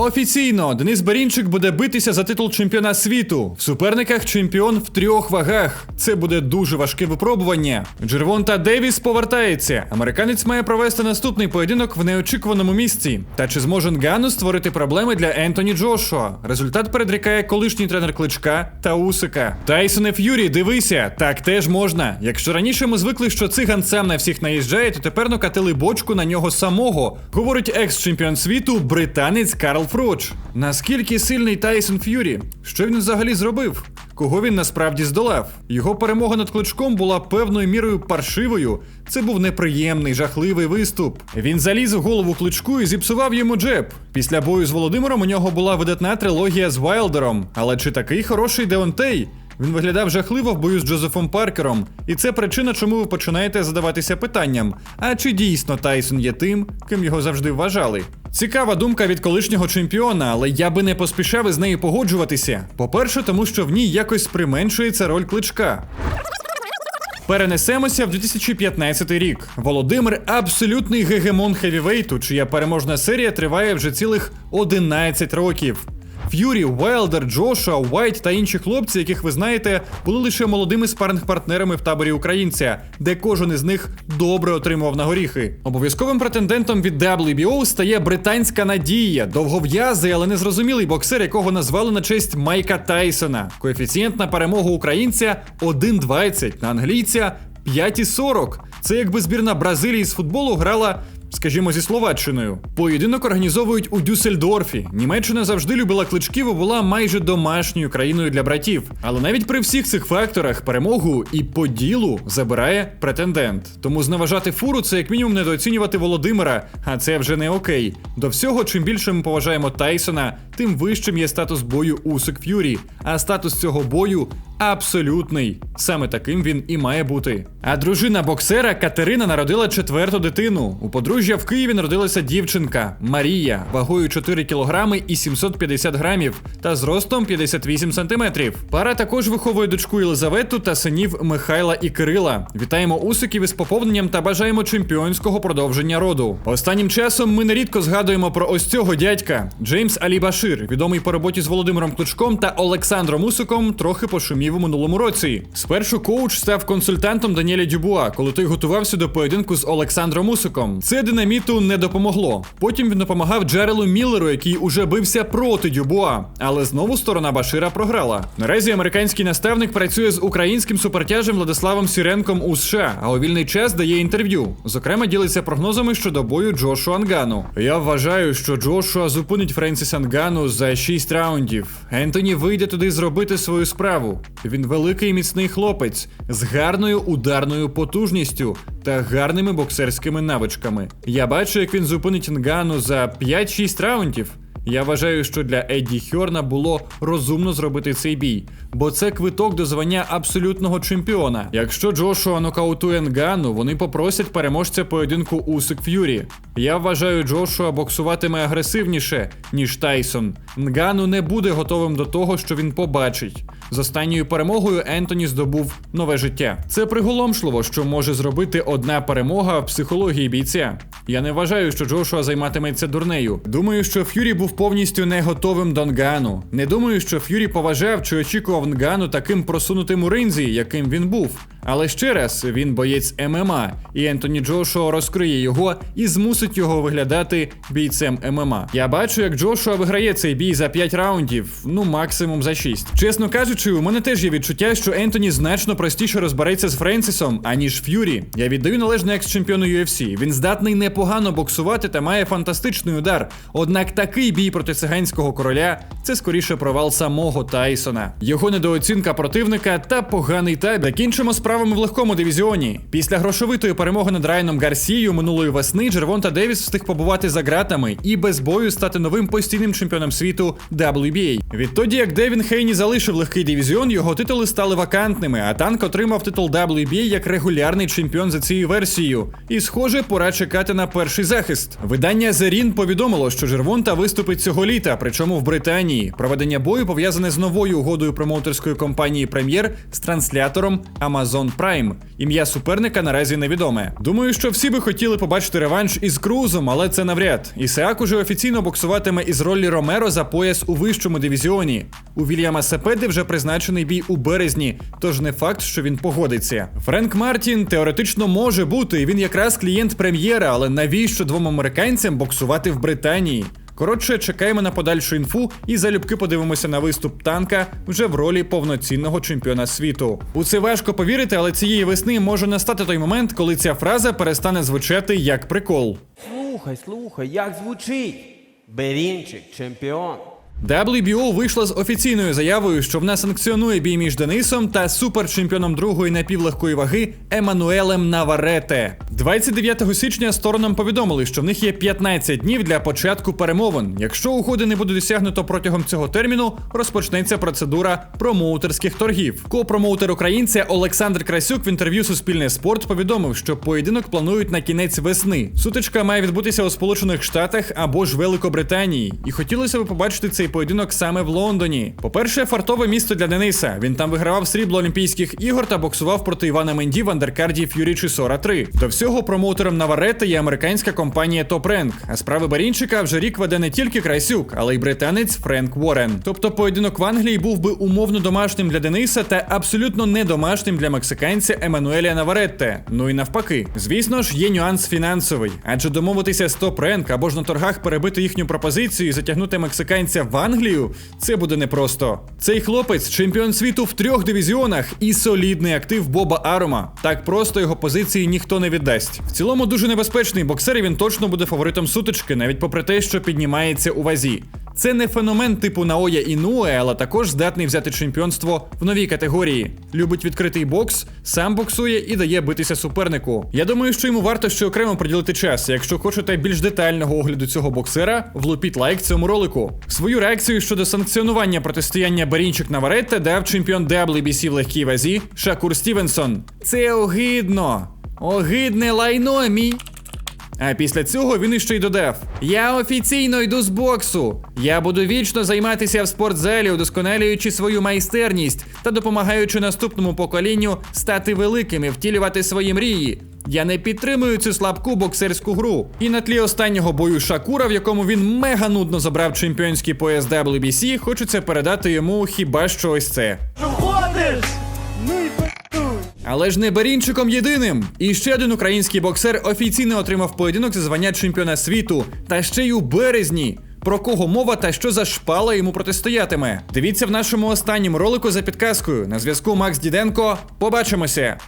Офіційно Денис Берінчик буде битися за титул чемпіона світу. В суперниках чемпіон в трьох вагах. Це буде дуже важке випробування. Джервонта Девіс повертається. Американець має провести наступний поєдинок в неочікуваному місці. Та чи зможе Нгану створити проблеми для Ентоні Джошуа? Результат передрікає колишній тренер Кличка та Усика. Тайсоне Ф'юрі, дивися, так теж можна. Якщо раніше ми звикли, що циган сам на всіх наїжджає, то тепер накатили бочку на нього самого. Говорить екс-чемпіон світу британець Карл Фроч. Наскільки сильний Тайсон Ф'юрі? Що він взагалі зробив? Кого він насправді здолав? Його перемога над кличком була певною мірою паршивою. Це був неприємний, жахливий виступ. Він заліз в голову кличку і зіпсував йому джеб. Після бою з Володимиром у нього була видатна трилогія з Вайлдером. Але чи такий хороший Деонтей? Він виглядав жахливо в бою з Джозефом Паркером, і це причина, чому ви починаєте задаватися питанням: а чи дійсно Тайсон є тим, ким його завжди вважали? Цікава думка від колишнього чемпіона, але я би не поспішав із нею погоджуватися. По-перше, тому що в ній якось применшується роль кличка. Перенесемося в 2015 рік. Володимир абсолютний гегемон хевівейту, чия переможна серія триває вже цілих 11 років. Ф'юрі, Уайлдер, Джошуа, Уайт та інші хлопці, яких ви знаєте, були лише молодими спаринг-партнерами в таборі українця, де кожен із них добре отримував на горіхи. Обов'язковим претендентом від WBO стає британська надія, довгов'язий, але незрозумілий боксер, якого назвали на честь Майка Тайсона. Коефіцієнт на перемогу українця 1,20, на англійця 5,40. Це якби збірна Бразилії з футболу грала. Скажімо, зі Словаччиною. Поєдинок організовують у Дюссельдорфі. Німеччина завжди любила кличків і була майже домашньою країною для братів. Але навіть при всіх цих факторах перемогу і по ділу забирає претендент. Тому зневажати фуру це як мінімум недооцінювати Володимира, а це вже не окей. До всього, чим більше ми поважаємо Тайсона, тим вищим є статус бою Усик Ф'юрі. А статус цього бою абсолютний. Саме таким він і має бути. А дружина боксера Катерина народила четверту дитину. У подружжя в Києві народилася дівчинка Марія, вагою 4 кілограми і 750 грамів та зростом 58 сантиметрів. Пара також виховує дочку Єлизавету та синів Михайла і Кирила. Вітаємо усиків із поповненням та бажаємо чемпіонського продовження роду. Останнім часом ми нерідко згадуємо про ось цього дядька Джеймс Алі Башир, відомий по роботі з Володимиром Кличком та Олександром Усиком, трохи пошумів у минулому році. Спершу коуч став консультантом Даніеля Дюбуа, коли той готувався до поєдинку з Олександром Усиком. Це динаміту не допомогло. Потім він допомагав Джерелу Міллеру, який уже бився проти Дюбуа, але знову сторона Башира програла. Наразі американський наставник працює з українським супертяжем Владиславом Сіренком у США, а у вільний час дає інтерв'ю. Зокрема, ділиться прогнозами щодо бою Джошуа Ангану. Я вважаю, що Джошуа зупинить Френсіса Ангану за 6 раундів. Ентоні вийде туди зробити свою справу. Він великий міцний хлопець з гарною ударною потужністю та гарними боксерськими навичками. Я бачу, як він зупинить Нгану за 5-6 раундів. Я вважаю, що для Едді Хьорна було розумно зробити цей бій, бо це квиток до звання абсолютного чемпіона. Якщо Джошуа нокаутує Нгану, вони попросять переможця поєдинку Усик Ф'юрі. Я вважаю, Джошуа боксуватиме агресивніше, ніж Тайсон. Нгану не буде готовим до того, що він побачить. З останньою перемогою Ентоні здобув нове життя. Це приголомшливо, що може зробити одна перемога в психології бійця. Я не вважаю, що Джошуа займатиметься дурнею. Думаю, що Ф'юрі був повністю не готовим до Нгану. Не думаю, що Ф'юрі поважав чи очікував Нгану таким просунутим у ринзі, яким він був. Але ще раз, він боєць ММА, і Ентоні Джошуа розкриє його і змусить його виглядати бійцем ММА. Я бачу, як Джошуа виграє цей бій за 5 раундів, ну максимум за 6. Чесно кажучи, у мене теж є відчуття, що Ентоні значно простіше розбереться з Френсісом, аніж Ф'юрі. Я віддаю належне екс-чемпіону UFC. Він здатний непогано боксувати та має фантастичний удар. Однак такий бій проти циганського короля це скоріше провал самого Тайсона. Його недооцінка противника та поганий тайм. Закінчимо справами в легкому дивізіоні. Після грошовитої перемоги над Райаном Гарсією минулої весни Джервонта Девіс встиг побувати за ґратами і без бою стати новим постійним чемпіоном світу WBA. Відтоді, як Девін Хейні залишив легкий дивізіон, його титули стали вакантними, а танк отримав титул WBA як регулярний чемпіон за цією версією. І, схоже, пора чекати на перший захист. Видання Ring повідомило, що Джервонта виступить цього літа, причому в. Британії. Проведення бою пов'язане з новою угодою промоутерської компанії Прем'єр з транслятором Amazon Prime. Ім'я суперника наразі невідоме. Думаю, що всі би хотіли побачити реванш із Крузом, але це навряд. Ісеак уже офіційно боксуватиме із ролі Ромеро за пояс у вищому дивізіоні. У Вільяма Сепеди вже призначений бій у березні, тож не факт, що він погодиться. Френк Мартін теоретично може бути, він якраз клієнт прем'єра, але навіщо двом американцям боксувати в Британії? Коротше, чекаємо на подальшу інфу і залюбки подивимося на виступ танка вже в ролі повноцінного чемпіона світу. У це важко повірити, але цієї весни може настати той момент, коли ця фраза перестане звучати як прикол. Слухай, слухай, як звучить? Берінчик, чемпіон. WBO вийшла з офіційною заявою, що вона санкціонує бій між Денисом та суперчемпіоном другої напівлегкої ваги Еммануелем Наварете. 29 січня сторонам повідомили, що в них є 15 днів для початку перемовин. Якщо угоди не буде досягнуто протягом цього терміну, розпочнеться процедура промоутерських торгів. Копромоутер українця Олександр Красюк в інтерв'ю Суспільне спорт повідомив, що поєдинок планують на кінець весни. Сутичка має відбутися у Сполучених Штатах або ж Великобританії, і хотілося б побачити цей поєдинок саме в Лондоні. По-перше, фартове місто для Дениса. Він там вигравав срібло Олімпійських ігор та боксував проти Івана Менді в андеркарді Ф'юрі Чисора 3. До всього промоутером Наваретти є американська компанія Top Rank, а справи Барінчика вже рік веде не тільки Красюк, але й британець Френк Уоррен. Тобто поєдинок в Англії був би умовно домашнім для Дениса та абсолютно не домашнім для мексиканця Еммануеля Наваретте. Ну і навпаки. Звісно ж, є нюанс фінансовий, адже домовитися з Top Rank або ж на торгах перебити їхню пропозицію і затягнути мексиканця в Англію це буде непросто. Цей хлопець чемпіон світу в трьох дивізіонах і солідний актив Боба Арома. Так просто його позиції ніхто не віддасть. В цілому дуже небезпечний боксер, і він точно буде фаворитом сутички, навіть попри те, що піднімається у вазі. Це не феномен типу Наоя Інуе, але також здатний взяти чемпіонство в новій категорії. Любить відкритий бокс, сам боксує і дає битися супернику. Я думаю, що йому варто ще окремо приділити час. Якщо хочете більш детального огляду цього боксера, влупіть лайк цьому ролику. Свою реакцію щодо санкціонування протистояння Барінчик Наваретта дав чемпіон WBC в легкій вазі Шакур Стівенсон. Це огидно. Огидне лайно, мій. А після цього він іще й додав: Я офіційно йду з боксу. Я буду вічно займатися в спортзалі, удосконалюючи свою майстерність та допомагаючи наступному поколінню стати великим і втілювати свої мрії. Я не підтримую цю слабку боксерську гру. І на тлі останнього бою Шакура, в якому він мега нудно забрав чемпіонський пояс WBC, хочеться передати йому хіба що ось це. Але ж не барінчиком єдиним. І ще один український боксер офіційно отримав поєдинок за звання чемпіона світу, та ще й у березні. Про кого мова та що за шпала йому протистоятиме? Дивіться в нашому останньому ролику за підказкою. На зв'язку Макс Діденко. Побачимося!